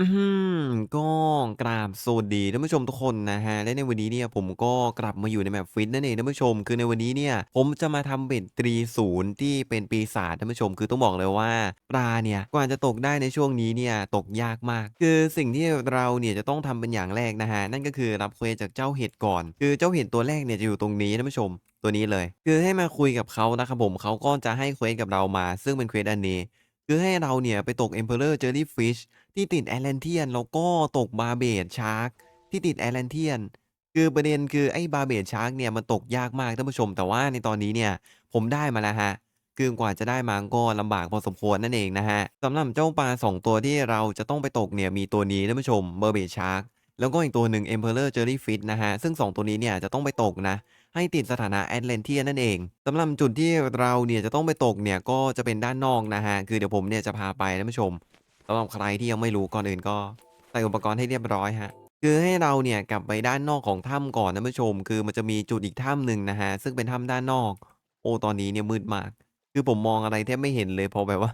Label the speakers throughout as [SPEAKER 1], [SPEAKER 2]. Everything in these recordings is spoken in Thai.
[SPEAKER 1] อืม ก็กราบสวัสดีท่านผู้ชมทุกคนนะฮะและในวันนี้เนี่ยผมก็กลับมาอยู่ใน Map Fish นั่นเองท่านผู้ชม คือในวันนี้เนี่ยผมจะมาทำเบ็ดตรีศูนย์ที่เป็นปีศาจท่านผู้ชม คือต้องบอกเลยว่าปลาเนี่ยกว่าจะตกได้ในช่วงนี้เนี่ยตกยากมาก คือสิ่งที่เราเนี่ยจะต้องทำเป็นอย่างแรกนะฮะนั่นก็คือรับเควสจากเจ้าเห็ดก่อน คือเจ้าเห็ดตัวแรกเนี่ยจะอยู่ตรงนี้ท่านผู้ชม ตัวนี้เลย คือให้มาคุยกับเขานะครับผมเขาก็จะให้เควสกับเรามา ซึ่งเป็นเควสอันนี้ คือให้เราเนี่ยไปตก Emperor Jellyfish ที่ติดแอ t แลนเทียนแล้วก็ตกบาเบดชาร์กที่ติดแอ t แลนเทียนคือประเด็นคือไอ้บาเบดชาร์กเนี่ยมันตกยากมากท่านผู้ชม แต่ว่าในตอนนี้เนี่ยผมได้มาแล้วฮะคือกว่าจะได้มาก็ลำบากพอสมควรนั่นเองนะฮะสำหรับเจ้าปลา 2 ตัวที่เราจะต้องไปตกเนี่ยมีตัวนี้ท่านผู้ชมเบอร์เบดชาร์กแล้วก็อีกตัวหนึ่ง Emperor Jellyfish นะฮะ ซึ่ง 2 ตัวนี้เนี่ยจะต้องไปตกนะ ให้ติดสถานะแอตแลนเทียนั่นเองสำหรับจุดที่เราเนี่ยจะต้องไปตกเนี่ยก็จะเป็นด้านนอกนะฮะ คือเดี๋ยวผมเนี่ยจะพาไปท่านผู้ชมำหรับใครที่ยังไม่รู้ก่อนอื่นก็ใส่อุปกรณ์ให้เรียบร้อยฮะคือให้เราเนี่ยกลับไปด้านนอกของถ้ำก่อนนะผู้ชม คือมันจะมีจุดอีกถ้ำหนึ่งนะฮะซึ่งเป็นถ้ำด้านนอก โอ้ตอนนี้เนี่ยมืดมาก คือผมมองอะไรแทบไม่เห็นเลยพอแบบว่า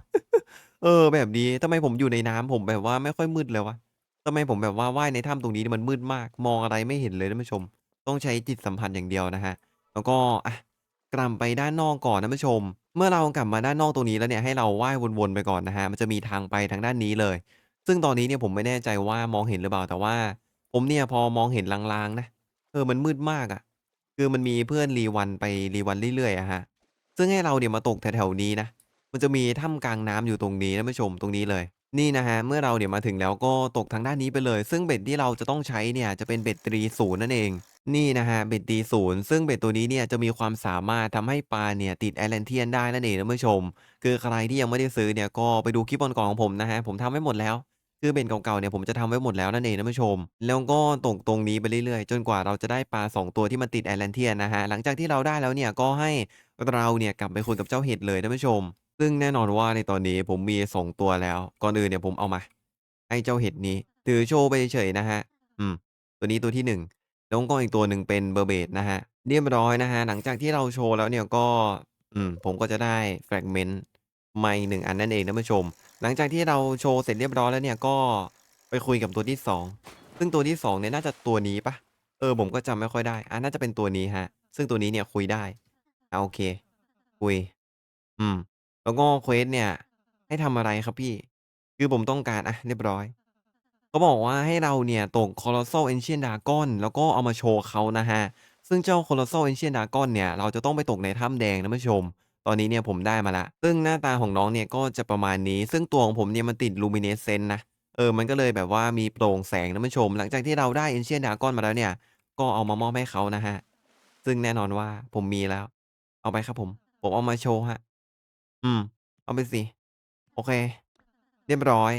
[SPEAKER 1] เออ แบบนี้ทำไมผมอยู่ในน้ำผมแบบว่าไม่ค่อยมืดเลยวะทำไมผมแบบว่าว่ายในถ้ำตรงนี้มันมืดมาก มองอะไรไม่เห็นเลยท่านผู้ชม ต้องใช้จิตสัมผัสอย่างเดียวนะฮะแล้วก็อะกลับไปด้านนอกก่อนนะผู้ชม เมื่อเรากลับมาด้านนอกตรงนี้แล้วเนี่ย ให้เราว่ายวนๆไปก่อนนะฮะมันจะมีทางไปทางด้านนี้เลย ซึ่งตอนนี้เนี่ยผมไม่แน่ใจว่ามองเห็นหรือเปล่า แต่ว่าผมเนี่ยพอมองเห็นลางๆนะ เออ มันมืดมากอะคือมันมีเพื่อนรีวันไปรีวันเรื่อยๆอะฮะ ซึ่งให้เราเนี่ยมาตกแถวๆนี้นะ มันจะมีถ้ำกลางน้ำอยู่ตรงนี้ท่านผู้ชมตรงนี้เลย นี่นะฮะ เมื่อเราเนี่ยมาถึงแล้วก็ตกทางด้านนี้ไปเลย ซึ่งเบ็ดที่เราจะต้องใช้เนี่ยจะเป็นเบ็ดตรีศูนย์นั่นเอง นี่นะฮะเบ็ดตีศูนย์ซึ่งเบ็ดตัวนี้เนี่ยจะมีความสามารถทำให้ปลาเนี่ยติดแอตแลนเทียนได้นั่นเองท่านผู้ชม คือใครที่ยังไม่ได้ซื้อเนี่ยก็ไปดูคลิปก่อนๆของผมนะฮะ ผมทำไว้หมดแล้ว คือเบ็ดเก่าๆเนี่ยผมจะทำไว้หมดแล้วนั่นเองท่านผู้ชม แล้วก็ตกตรงนี้ไปเรื่อยๆ จนกว่าเราจะได้ปลา 2 ตัวที่มันติดแอตแลนเทียนนะฮะ หลังจากที่เราได้แล้วเนี่ยก็ให้เราเนี่ยกลับไปคุยกับเจ้าเห็ดเลยท่านผู้ชม ซึ่งแน่นอนว่าในตอนนี้ผมมี 2 ตัวแล้ว ก่อนอื่นเนี่ยผมเอามาให้เจ้าเห็ดนี้ ถือโชว์ไปเฉยๆนะฮะ อืม ตัวนี้ตัวที่ 1 แล้วก็อีกตัวหนึ่งเป็นเบอร์เบดนะฮะเรียบร้อยนะฮะหลังจากที่เราโชว์แล้วเนี่ยก็ อืม ผมก็จะได้แฟกเมนต์ไมค์หนึ่งอันนั่นเองท่านผู้ชม หลังจากที่เราโชว์เสร็จเรียบร้อยแล้วเนี่ยก็ไปคุยกับตัวที่ 2 ซึ่งตัวที่2เนี่ยน่าจะตัวนี้ปะเออ ผมก็จำไม่ค่อยได้ อะน่าจะเป็นตัวนี้ฮะ ซึ่งตัวนี้เนี่ยคุยได้อะโอเค คุย อืม แล้วก็เควสเนี่ย ให้ทำอะไรครับพี่ คือผมต้องการ อะ เรียบร้อย เขาบอกว่าให้เราเนี่ยตก Colossal Ancient Dragon แล้วก็เอามาโชว์เขานะฮะ ซึ่งเจ้า Colossal Ancient Dragon เนี่ย เราจะต้องไปตกในถ้ำแดงนะผู้ชม ตอนนี้เนี่ยผมได้มาล้วซึ่งหน้าตาของน้องเนี่ยก็จะประมาณนี้ ซึ่งตัวของผมเนี่ยมันติด Luminescent นะ เออ มันก็เลยแบบว่ามีโปร่งแสงนะผู้ชม หลังจากที่เราได้ Ancient Dragon มาแล้วเนี่ย ก็เอามามอบให้เขานะฮะ ซึ่งแน่นอนว่าผมมีแล้ว เอาไปครับผม ผมเอามาโชว์ครับอืม เอาไปสิ โอเค เรียบร้อย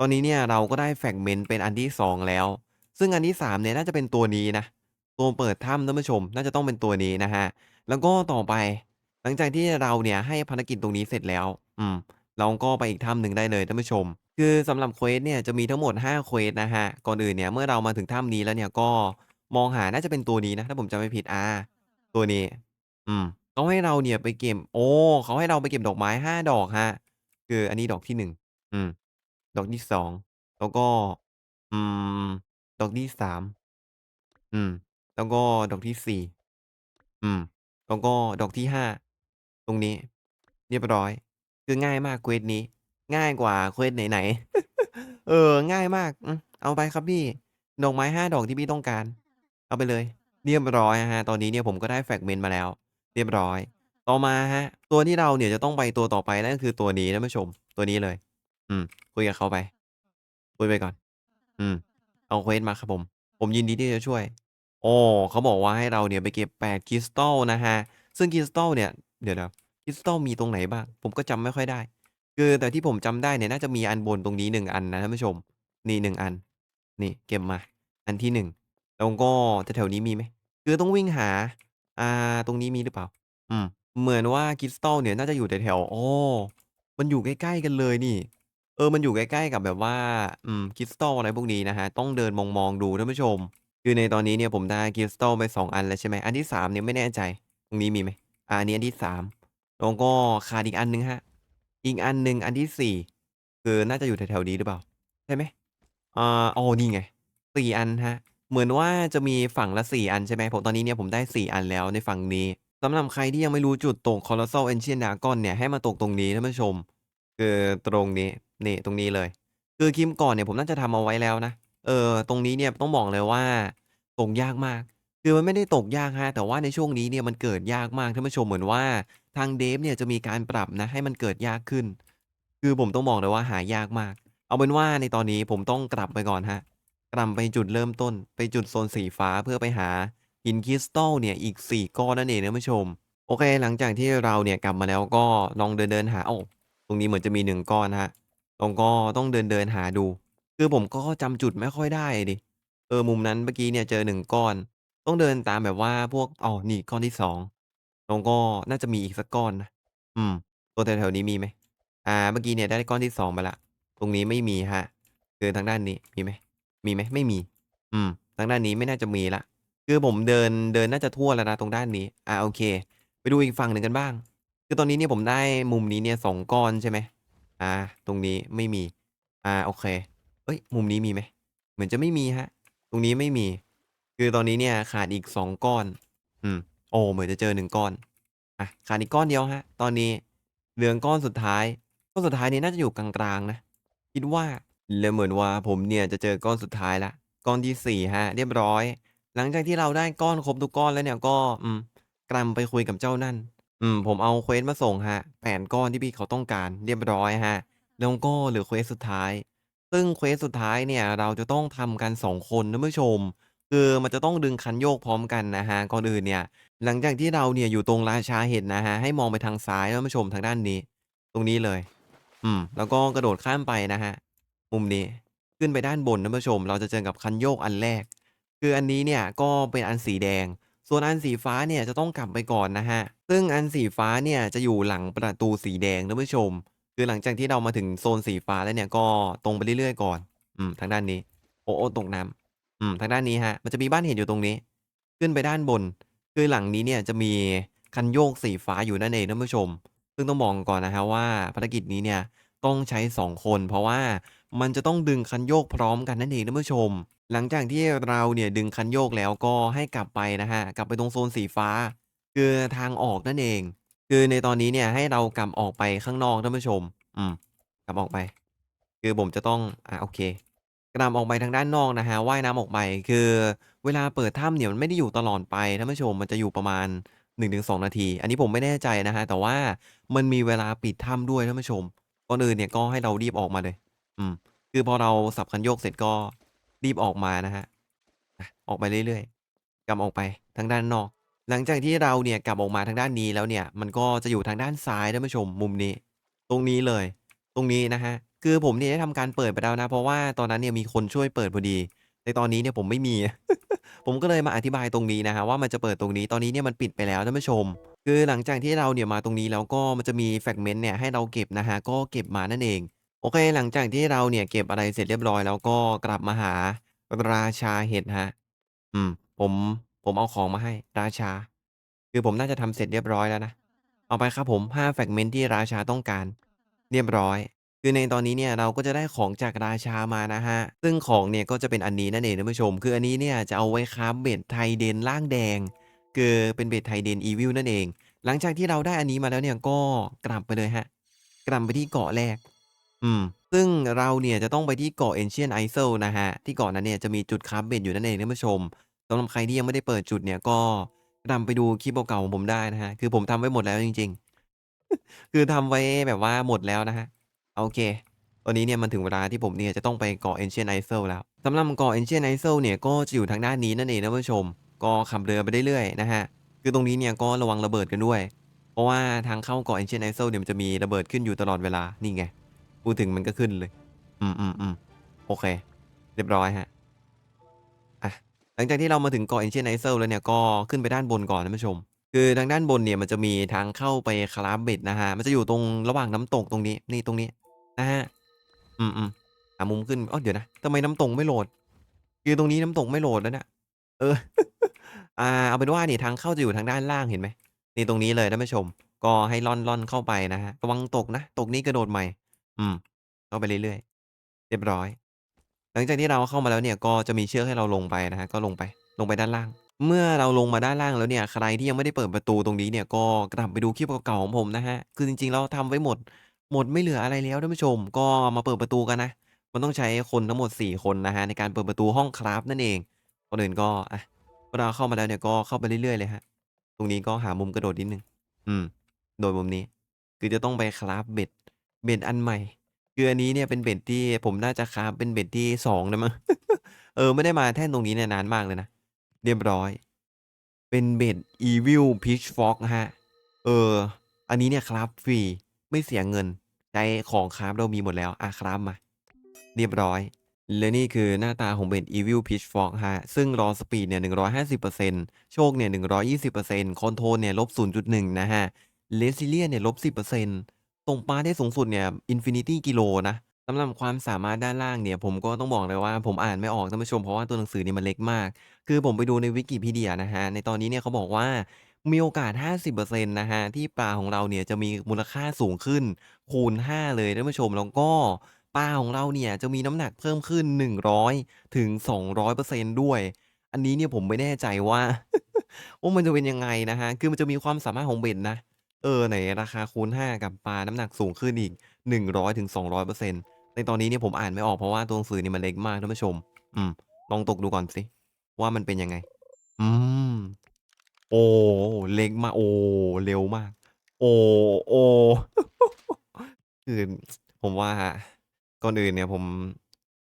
[SPEAKER 1] ตอนนี้เนี่ยเราก็ได้แฟกเมนต์เป็นอันที่ 2 แล้ว ซึ่งอันที่3เนี่ยน่าจะเป็นตัวนี้นะ ตัวเปิดถ้ำท่านผู้ชม น่าจะต้องเป็นตัวนี้นะฮะ แล้วก็ต่อไป หลังจากที่เราเนี่ยให้ภารกิจตรงนี้เสร็จแล้ว อืม เราก็ไปอีกถ้ำหนึ่งได้เลยท่านผู้ชม คือสำหรับเควสเนี่ยจะมีทั้งหมด5เควสนะฮะ ก่อนอื่นเนี่ยเมื่อเรามาถึงถ้ำนี้แล้วเนี่ยก็มองหาน่าจะเป็นตัวนี้นะถ้าผมจำไม่ผิดอ่าตัวนี้ อืมเขาให้เราเนี่ยไปเก็บ โอ้เขาให้เราไปเก็บดอกไม้5ดอกครับคืออันนี้ดอกที่1อืม ดอกที่ 2 แล้วก็ อืม ดอกที่ 3 อืม แล้วก็ดอกที่ 4 อืม แล้วก็ดอกที่ 5 ตรงนี้ เรียบร้อย คือง่ายมาก เควสนี้ ง่ายกว่า เควสไหน ๆ เออ ง่ายมาก อืม เอาไปครับพี่ ดอกไม้ 5 ดอกที่พี่ต้องการ เอาไปเลย เรียบร้อยอะครับ ตอนนี้เนี่ยผมก็ได้ แฟกเมนต์ มาแล้ว เรียบร้อย ต่อมาครับ ตัวที่เราเนี่ยจะต้องไปตัวต่อไป นั่นก็คือตัวนี้ท่านผู้ชม ตัวนี้เลย อืม คุยกับเขาไป คุยไปก่อน อืม เอาเควสมาครับผม ผมยินดีที่จะช่วย โอ้ เขาบอกว่าให้เราเนี่ยไปเก็บ 8 คริสตัลนะครับซึ่งคริสตัลเนี่ย เดี๋ยวๆคริสตัลมีตรงไหนบ้าง ผมก็จำไม่ค่อยได้ คือแต่ที่ผมจำได้เนี่ยน่าจะมีอันบนตรงนี้1อันนะท่านผู้ชม นี่1อัน นี่เก็บมา อันที่1แล้วก็แถวๆนี้มีไหม คือต้องวิ่งหา อ่า ตรงนี้มีหรือเปล่า อืม เหมือนว่าคริสตัลเนี่ยน่าจะอยู่แถวๆอ๋อ มันอยู่ใกล้ๆกันเลยนี่ ออมันอยู่ใกล้ ๆ กับแบบว่า อืม คริสตัลอะไรพวกนี้นะครับ ต้องเดินมอง ๆ ดูท่านผู้ชม คือในตอนนี้เนี่ยผมได้คริสตัลไป 2 อันแล้วใช่ไหม อันที่ 3 เนี่ยไม่แน่ใจ ตรงนี้มีไหม อา อันนี้อันที่ 3 แล้วก็ขาดอีกอันหนึ่งครับ อีกอันหนึ่งอันที่ 4 คือน่าจะอยู่แถว ๆ นี้หรือเปล่า ใช่ไหม อ่า อ๋อ นี่ไง 4 อันครับ เหมือนว่าจะมีฝั่งละ 4 อันใช่ไหม ผมตอนนี้เนี่ยผมได้ 4 อันแล้วในฝั่งนี้ สำหรับใครที่ยังไม่รู้จุดตก Colossal Ancient Dragon เนี่ย ให้มาตกตรงนี้ท่านผู้ชม คือตรงนี้ นี่ตรงนี้เลย คือคลิปก่อนเนี่ยผมน่าจะทำเอาไว้แล้วนะ เออ ตรงนี้เนี่ยต้องบอกเลยว่าตกยากมาก คือมันไม่ได้ตกยากครับแต่ว่าในช่วงนี้เนี่ยมันเกิดยากมากท่านผู้ชมเหมือนว่าทาง Dev เนี่ยจะมีการปรับนะให้มันเกิดยากขึ้น คือผมต้องบอกเลยว่าหายากมาก เอาเป็นว่าในตอนนี้ผมต้องกลับไปก่อนครับกลับไปจุดเริ่มต้น ไปจุดโซนสีฟ้าเพื่อไปหาหินคริสตัลเนี่ยอีก 4 ก้อนนั่นเองนะท่านผู้ชม โอเค หลังจากที่เราเนี่ยกลับมาแล้วก็ลองเดินๆหาโอ้ตรงนี้เหมือนจะมี 1 ก้อนครั บเราก็ต้องเดินๆหาดู คือผมก็จำจุดไม่ค่อยได้ดิ เออ มุมนั้นเมื่อกี้เนี่ยเจอ1ก้อน ต้องเดินตามแบบว่าพวกอ้อนี่ก้อนที่2แล้วก็น่าจะมีอีกสักก้อนนะ อืม ตัวแถวๆนี้มีไหม อ่า เมื่อกี้เนี่ยได้ก้อนที่2ไปล้วตรงนี้ไม่มีครับคือทางด้านนี้มีไหม มีไหม ไม่มี อืม ทางด้านนี้ไม่น่าจะมีล้วคือผมเดินเดินน่าจะทั่วแล้วนะตรงด้านนี้ อ่าโอเค ไปดูอีกฝั่งหนึ่งกันบ้าง คือตอนนี้เนี่ยผมได้มุมนี้เนี่ย2ก้อนใช่ไหม อาตรงนี้ไม่มี อ่า โอเคเฮ้ย มุมนี้มีไหม เหมือนจะไม่มีครับตรงนี้ไม่มี คือตอนนี้เนี่ยขาดอีก2ก้อน อืม โอ้ เหมือนจะเจอ1ก้อน อะ ขาดอีกก้อนเดียวครับตอนนี้ เหลือก้อนสุดท้าย ก้อนสุดท้ายนี้น่าจะอยู่กลางๆนะ คิดว่าแล้วเหมือนว่าผมเนี่ยจะเจอก้อนสุดท้ายล้วก้อนที่4ครับเรียบร้อย หลังจากที่เราได้ก้อนครบทุกก้อนแล้วเนี่ยก็ อืมกลับไปคุยกับเจ้านั่น อืม ผมเอาเควสมาส่งครับ 8 ก้อนที่พี่เขาต้องการเรียบร้อยครับ แล้วก็เหลือเควสสุดท้าย ซึ่งเควสสุดท้ายเนี่ย เราจะต้องทำกัน 2 คนท่านผู้ชม คือมันจะต้องดึงคันโยกพร้อมกันนะครับ ก่อนอื่นเนี่ย หลังจากที่เราเนี่ยอยู่ตรงราชาเห็ดนะครับ ให้มองไปทางซ้ายท่านผู้ชมทางด้านนี้ ตรงนี้เลย อืม แล้วก็กระโดดข้ามไปนะครับ มุมนี้ ขึ้นไปด้านบนท่านผู้ชม เราจะเจอกับคันโยกอันแรก คืออันนี้เนี่ยก็เป็นอันสีแดง ส่วนอันสีฟ้าเนี่ยจะต้องกลับไปก่อนนะครับซึ่งอันสีฟ้าเนี่ยจะอยู่หลังประตูสีแดงท่านผู้ชม คือหลังจากที่เรามาถึงโซนสีฟ้าแล้วเนี่ยก็ตรงไปเรื่อยๆก่อน อืมทางด้านนี้ โอ้โอ้ตกน้ำอืมทางด้านนี้ครับมันจะมีบ้านเห็นอยู่ตรงนี้ ขึ้นไปด้านบน คือหลังนี้เนี่ยจะมีคันโยกสีฟ้าอยู่นั่นเองท่านผู้ชม ซึ่งต้องบอกก่อนนะครับว่าภารกิจนี้เนี่ยต้องใช้ 2 คนเพราะว่า มันจะต้องดึงคันโยกพร้อมกันนั่นเองท่านผู้ชม หลังจากที่เราเนี่ยดึงคันโยกแล้วก็ให้กลับไปนะครับกลับไปตรงโซนสีฟ้า คือทางออกนั่นเอง คือในตอนนี้เนี่ยให้เรากลับออกไปข้างนอกท่านผู้ชม อืมกลับออกไป คือผมจะต้องอ่าโอเคกลับออกไปทางด้านนอกนะครับว่ายน้ำออกไป คือเวลาเปิดถ้ำเนี่ยมันไม่ได้อยู่ตลอดไปท่านผู้ชมมันจะอยู่ประมาณ 1-2 นาที อันนี้ผมไม่แน่ใจนะครับแต่ว่ามันมีเวลาปิดถ้ำด้วยท่านผู้ชมก่อนอื่นเนี่ยก็ให้เรารีบออกมาเลย อืม คือพอเราสับคันโยกเสร็จก็รีบออกมานะครับอะออกไปเรื่อยๆกลับออกไปทางด้านนอก หลังจากที่เราเนี่ยกลับออกมาทางด้านนี้แล้วเนี่ย มันก็จะอยู่ทางด้านซ้ายท่านผู้ชมมุมนี้ ตรงนี้เลย ตรงนี้นะครับคือผมเนี่ยได้ทำการเปิดไปแล้วนะ เพราะว่าตอนนั้นเนี่ยมีคนช่วยเปิดพอดี ในตอนนี้เนี่ยผมไม่มี ผมก็เลยมาอธิบายตรงนี้นะครับว่ามันจะเปิดตรงนี้ตอนนี้เนี่ยมันปิดไปแล้วท่านผู้ชม คือหลังจากที่เราเนี่ยมาตรงนี้แล้วก็มันจะมีแฟกเมนต์เนี่ยให้เราเก็บนะครับก็เก็บมานั่นเอง โอเค หลังจากที่เราเนี่ยเก็บอะไรเสร็จเรียบร้อย แล้วก็กลับมาหาราชาเห็ดครับ อืม ผม ผมเอาของมาให้ราชา คือผมน่าจะทำเสร็จเรียบร้อยแล้วนะ เอาไปครับผม 5 แฟกเมนต์ที่ราชาต้องการ เรียบร้อย คือในตอนนี้เนี่ยเราก็จะได้ของจากราชามานะครับ ซึ่งของเนี่ยก็จะเป็นอันนี้นั่นเองท่านผู้ชม คืออันนี้เนี่ยจะเอาไว้คราฟเบ็ดไทเดนร่างแดง คือเป็นเบ็ดไทเดน Evil นั่นเอง หลังจากที่เราได้อันนี้มาแล้วเนี่ยก็กลับไปเลยครับกลับไปที่เกาะแรก อืม ซึ่งเราเนี่ยจะต้องไปที่เกาะ Ancient Isle นะครับ ที่เกาะนั้นเนี่ยจะมีจุดคราฟเบ็ดอยู่นั่นเองท่านผู้ชม สำหรับใครที่ยังไม่ได้เปิดจุดเนี่ยก็กลับไปดูคลิปเก่าๆของผมได้นะครับ คือผมทำไว้หมดแล้วจริง ๆ คือทำไว้แบบว่าหมดแล้วนะครับ โอเค ตอนนี้เนี่ยมันถึงเวลาที่ผมเนี่ยจะต้องไปเกาะ Ancient Isle แล้วสำหรับเกาะ Ancient Isle เนี่ยก็จะอยู่ทางด้านนี้นั่นเองท่านผู้ชม ก็ขับเรือไปเรื่อยๆนะฮะ คือตรงนี้เนี่ยก็ระวังระเบิดกันด้วย เพราะว่าทางเข้าเกาะ Ancient Isle เนี่ยมันจะมีระเบิดขึ้นอยู่ตลอดเวลา นี่ไง พูดถึงมันก็ขึ้นเลย อืมอืมอืมโอเค เรียบร้อยฮะ อะ หลังจากที่เรามาถึงเกาะ Ancient Isle แล้วเนี่ยก็ขึ้นไปด้านบนก่อนท่านผู้ชม คือทางด้านบนเนี่ยมันจะมีทางเข้าไปคราเบ็ดนะฮะ มันจะอยู่ตรงระหว่างน้ำตกตรงนี้ นี่ตรงนี้ นะฮะ อืมอืมหามุมขึ้นอ๋อเดี๋ยวนะทำไมน้ำตกไม่โหลด คือตรงนี้น้ำตกไม่โหลดแล้วเนี่ยเออ อ่า เอาเป็นว่านี่ทางเข้าจะอยู่ทางด้านล่างเห็นไหมนี่ตรงนี้เลยท่านผู้ชม ก็ให้ล่อนล่อนเข้าไปนะฮะ ระวังตกนะ ตกนี่กระโดดใหม่ อืม เข้าไปเรื่อย ๆ เรียบร้อย หลังจากที่เราเข้ามาแล้วเนี่ย ก็จะมีเชือกให้เราลงไปนะฮะก็ลงไป ลงไปด้านล่าง เมื่อเราลงมาด้านล่างแล้วเนี่ย ใครที่ยังไม่ได้เปิดประตูตรงนี้เนี่ย ก็กลับไปดูคลิปเก่า ๆ ของผมนะฮะคือจริง ๆ เราทำไว้หมด หมดไม่เหลืออะไรแล้วท่านผู้ชม ก็มาเปิดประตูกันนะ มันต้องใช้คนทั้งหมด 4 คนนะฮะในการเปิดประตูห้องคราฟนั่นเอง ก่อนอื่นก็อะเวลาเข้ามาแล้วเนี่ย ก็เข้าไปเรื่อย ๆ เลยฮะตรงนี้ก็หามุมกระโดดนิดนึงอืม โดยมุมนี้ คือจะต้องไปคราฟเบ็ด เบ็ดอันใหม่ คืออันนี้เนี่ยเป็นเบ็ดที่ผมน่าจะคราฟเป็นเบ็ดที่สองนะมั้ง เออ ไม่ได้มาแท่นตรงนี้เนี่ยนานมากเลยนะ เรียบร้อย เป็นเบ็ด Evil Pitchfork นะฮะ เออ อันนี้เนี่ยคราฟฟรี ไม่เสียเงินใช้ของคราฟเรามีหมดแล้วอะคราฟมา เรียบร้อย และนี่คือหน้าตาของเบ็ด Evil Pitchfork ฮะ ซึ่งรอสปีดเนี่ย150%โชคเนี่ย120%คอนโทรลเนี่ยลบ0.1นะฮะเลซิเลียเนี่ยลบ10% ตรงปลาได้สูงสุดเนี่ย Infinity กิโลนะ สำหรับความสามารถด้านล่างเนี่ย ผมก็ต้องบอกเลยว่า ผมอ่านไม่ออกท่านผู้ชม เพราะว่าตัวหนังสือเนี่ยมันเล็กมาก คือผมไปดูในวิกิพีเดียนะฮะในตอนนี้เนี่ยเขาบอกว่า มีโอกาส 50%นะฮะที่ปลาของเราเนี่ยจะมีมูลค่าสูงขึ้นคูณ 5 เลยท่านผู้ชม แล้วก็ปลาของเราเนี่ยจะมีน้ำหนักเพิ่มขึ้น 100ถึง200%ด้วย อันนี้เนี่ยผมไม่แน่ใจว่า ว่ามันจะเป็นยังไงนะฮะคือมันจะมีความสามารถของเบ็ดนะ เออ ไหนราคาคูณ 5 กับปลาน้ำหนักสูงขึ้นอีก 100ถึง200%ในตอนนี้เนี่ยผมอ่านไม่ออกเพราะว่าตัวหนังสือเนี่ยมันเล็กมากท่านผู้ชม อืม ลองตกดูก่อนสิ ว่ามันเป็นยังไง อืม โอ้ เล็กมาก โอ้ เร็วมาก โอ้ โอ้ คือผมว่าก่อนอื่นเนี่ยผม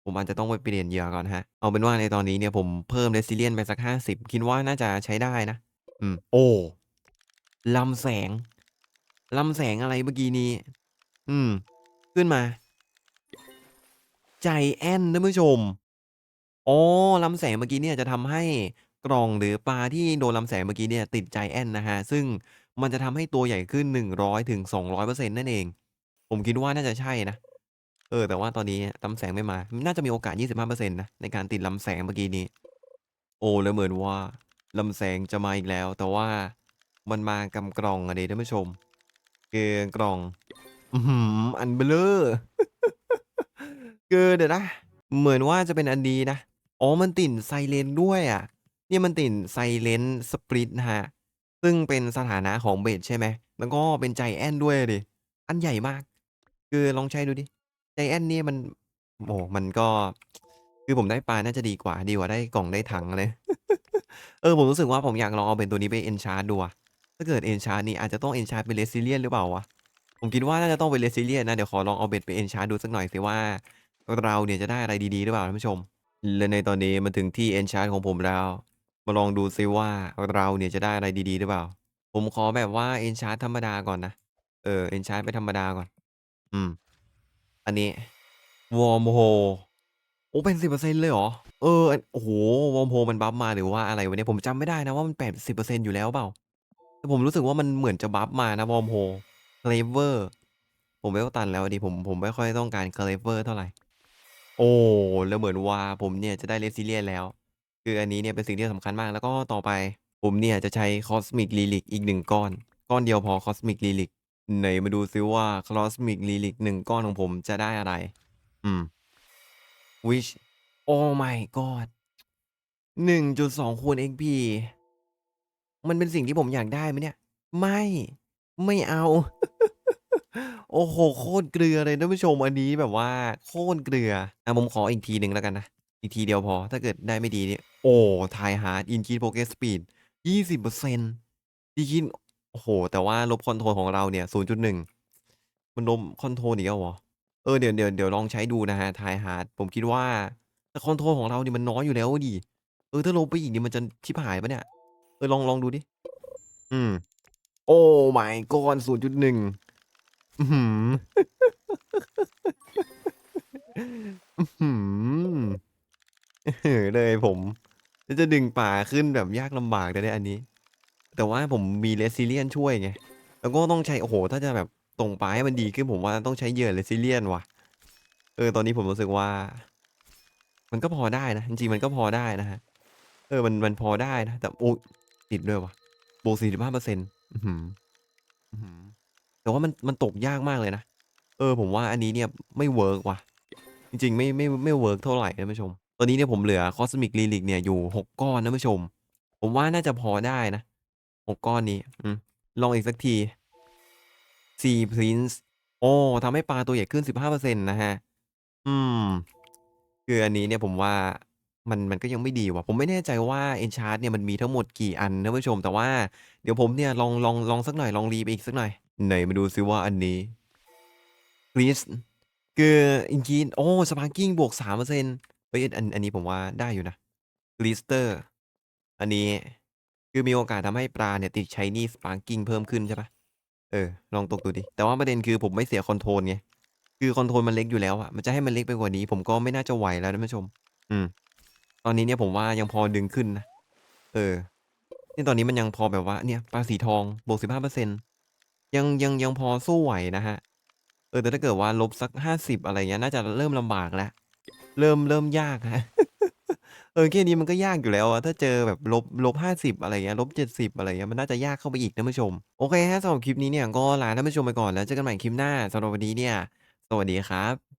[SPEAKER 1] ผมอาจจะต้องไปเปลี่ยนเหยื่อก่อนครับเอาเป็นว่าในตอนนี้เนี่ยผมเพิ่ม Resilience ไปสัก50คิดว่าน่าจะใช้ได้นะ อืม โอ้ลำแสง ลำแสงอะไรเมื่อกี้นี้ อืม ขึ้นมา Giant ท่านผู้ชมอ๋อลำแสงเมื่อกี้เนี่ยจะทำให้กล่องหรือปลาที่โดนลำแสงเมื่อกี้เนี่ยติด Giant นะฮะ ซึ่งมันจะทำให้ตัวใหญ่ขึ้น 100ถึง200%นั่นเอง ผมคิดว่าน่าจะใช่นะ เออ แต่ว่าตอนนี้ลำแสงไม่มา น่าจะมีโอกาส 25%นะในการติดลำแสงเมื่อกี้นี้ โอ้แล้วเหมือนว่าลำแสงจะมาอีกแล้ว แต่ว่ามันมากับกล่องอะดิท่านผู้ชม คือกล่อง อื้อฮืออันเบ้อเร่อคือเดี๋ยวนะ เหมือนว่าจะเป็นอันนี้นะ อ๋อ มันติด Silent ด้วยอะเนี่ยมันติด Silent Split นะครับซึ่งเป็นสถานะของเบ็ดใช่ไหม แล้วก็เป็น Giant ด้วยดิ อันใหญ่มาก คือลองใช้ดูดิ Giant เนี่มัน โอ้มันก็ คือผมได้ปลาน่าจะดีกว่า ดีกว่าได้กล่องได้ถังเลย เออ ผมรู้สึกว่าผมอยากลองเอาเบ็ดตัวนี้ไป Enchant ดูอะ ถ้าเกิด Enchant นี่อาจจะต้อง Enchant เป็น Resilient หรือเปล่าวะ ผมคิดว่าน่าจะต้องเป็น Resilient นะ เดี๋ยวขอลองเอาเบ็ดไป Enchant ดูสักหน่อยสิว่า เราเนี่ยจะได้อะไรดีๆหรือเปล่าท่านผู้ชม และในตอนนี้มาถึงที่ Enchant ของผมแล้ว มาลองดูซิว่าเราเนี่ยจะได้อะไรดีๆหรือเปล่า ผมขอแบบว่า Enchant ธรรมดาก่อนนะ เออ Enchant ไปธรรมดาก่อน อืม อันนี้ Wormhole โอ้เป็น10%เปอร์เซ็นต์เลยเหรอ?เออ โอ้โฮ Wormhole มันบัฟมาหรือว่าอะไรวะเนี่ย ผมจำไม่ได้นะว่ามัน80%อยู่แล้วเปล่า แต่ผมรู้สึกว่ามันเหมือนจะบัฟมานะ Wormhole Cleaver ผม level ตันแล้วดิผมผมไม่ค่อยต้องการ Cleaver เท่าไหร่ โอ้แล้วเหมือนว่าผมเนี่ยจะได้ Resilient แล้ว คืออันนี้เนี่ยเป็นสิ่งที่สำคัญมากแล้วก็ต่อไป ผมเนี่ยจะใช้ Cosmic Relic อีก1ก้อน ก้อนเดียวพอ Cosmic Relic ไหนมาดูซิว่า Cosmic Relic 1ก้อนของผมจะได้อะไร อืม Wish Oh my god 1.2คูณ XP มันเป็นสิ่งที่ผมอยากได้ไหมเนี่ย?ไม่ ไม่เอา โอ้โฮโคตรเกลือเลยท่านผู้ชมอันนี้แบบว่า โคตรเกลืออะผมขออีกทีหนึ่งแล้วกันนะ อีกทีเดียวพอ ถ้าเกิดได้ไม่ดีเนี่ย โอ้ Try hard increase progress speed 20% decrease โอ้โฮแต่ว่าลบคอนโทรลของเราเนี่ย0.1มันลบคอนโทรลอีกแล้วเหรอ?เออเดี๋ยวเดี๋ยวเดี๋ยวลองใช้ดูนะครับ Try hard ผมคิดว่าแต่คอนโทรลของเราเนี่ยมันน้อยอยู่แล้วดิเออถ้าลบไปอีกนี่มันจะชิบหายปล่าเนี่ย? เออลองลองดูดิ อืม Oh my god 0.1อื้อฮืออื้อฮืออื้อฮือเลยผมจะดึงปลาขึ้นแบบยากลำบากนะเนี่ยอันนี้ แต่ว่าผมมี Resilient ช่วยไง แล้วก็ต้องใช้ โอ้โฮถ้าจะแบบส่งปลาให้มันดีขึ้นผมว่าต้องใช้เหยื่อ Resilient ว่ะ เออ ตอนนี้ผมรู้สึกว่า มันก็พอได้นะ จริงๆมันก็พอได้นะครับเออ มันมันพอได้นะ แต่โอ๊ย ติดด้วยวะบวก45%อื้อฮืออื้อฮือแต่ว่ามันมันตกยากมากเลยนะ เออผมว่าอันนี้เนี่ยไม่เวิร์กว่ะ จริงๆ ไม่ไม่ไม่เวิร์กเท่าไรท่านผู้ชม ตอนนี้เนี่ยผมเหลือ Cosmic Relic เนี่ยอยู่6ก้อนท่านผู้ชม ผมว่าน่าจะพอได้นะ6ก้อนนี้อืลองอีกสักที Sea Prince โอ้ทำให้ปลาตัวใหญ่ขึ้น15%นะครับอืม คืออันนี้เนี่ยผมว่า มัน มันก็ยังไม่ดีว่ะ ผมไม่แน่ใจว่า Enchant เนี่ยมันมีทั้งหมดกี่อันท่านผู้ชม แต่ว่าเดี๋ยวผมเนี่ยลอง ลอง ลองสักหน่อย ลองรีไปอีกสักหน่อย ไหนมาดูซิว่าอันนี้ Freeze คือ Increase โอ้ Sparking บวก3%เปอร์เซ็นต์เฮ้ยอันอันนี้ผมว่าได้อยู่นะ Glister อันนี้คือมีโอกาสทำให้ปลาเนี่ยติด Shiny Sparking เพิ่มขึ้นใช่เปล่าเออ ลองตกดูดิ แต่ว่าประเด็นคือผมไม่เสียคอนโทรลไง คือคอนโทรลมันเล็กอยู่แล้วอะมันจะให้มันเล็กไปกว่านี้ ผมก็ไม่น่าจะไหวแล้วท่านผู้ชม อืม ตอนนี้เนี่ยผมว่ายังพอดึงขึ้นนะ เออนี่ตอนนี้มันยังพอแบบว่า เนี่ยปลาสีทองบวก15%ยังยังยังพอสู้ไหวนะครับเออแต่ถ้าเกิดว่าลบสัก50อะไรเงี้ยน่าจะเริ่มลำบากแล้ว เริ่มเริ่มยากครับเออแค่นี้มันก็ยากอยู่แล้วอะถ้าเจอแบบลบลบ50อะไรเงี้ยลบ70อะไรเงี้ยมันน่าจะยากเข้าไปอีกท่านผู้ชม โอเคครับสำหรับคลิปนี้เนี่ยก็ลาท่านผู้ชมไปก่อนแล้วเจอกันใหม่คลิปหน้าสำหรับวันนี้เนี่ย สวัสดีครับ